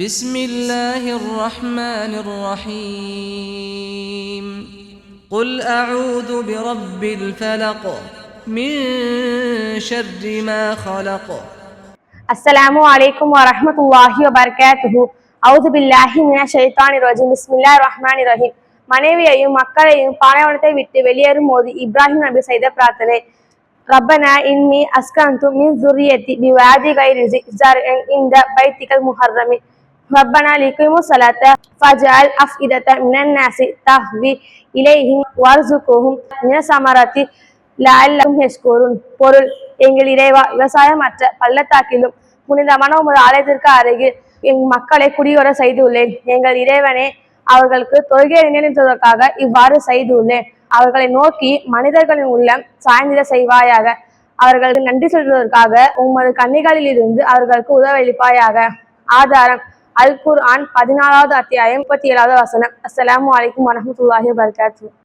بسم الله الرحمن الرحيم. قل أعوذ برب الفلق من شر ما خلق. السلام عليكم ورحمة الله وبركاته. أعوذ بالله من الشيطان الرجيم. بسم الله الرحمن الرحيم. மனைவியையும் மக்களையும் பாலைவனத்தை விட்டு வெளியேறும் போது இப்ராஹிம் நபி செய்த பிரார்த்தனை ரப்பனா இன்னி அஸ்கந்து மின் துரியத்தி பிவாதி கைரிசி ஜார் இந்த பைத்திகள் முஹர்ரமி ரப்பனா லிகிமு ஸலாத்த ஃபஜ்அல் அஃஇதத மினன் நாசி தஹ்வி இலைஹிம் வர்சுகுஹும் மின சமரத்தி லஅல்லஹும் யஷ்குரூன் பொருள் எங்கள் இறைவா விவசாயமற்ற பள்ளத்தாக்கிலும் புனிதமான உமது ஆலயத்திற்கு அருகில் எங் மக்களை குடியோர செய்துள்ளேன் எங்கள் இறைவனே அவர்களுக்கு தொழுகை நினைத்ததற்காக இவ்வாறு செய்துள்ளேன் அவர்களை நோக்கி மனிதர்களின் உள்ளம் சாய்ந்திட செய்வாயாக. அவர்களுக்கு நன்றி சொல்வதற்காக உமது கன்னிகளில் இருந்து அவர்களுக்கு உதவளிப்பாயாக ஆதாரம் அல் குர்ஆன் பதினாலாவது அத்தியாயம் முப்பத்தி ஏழாவது வசனம். அஸ்லாம் அலைக்கும் வரமத்துல்லாஹி வபரகாத்துஹு.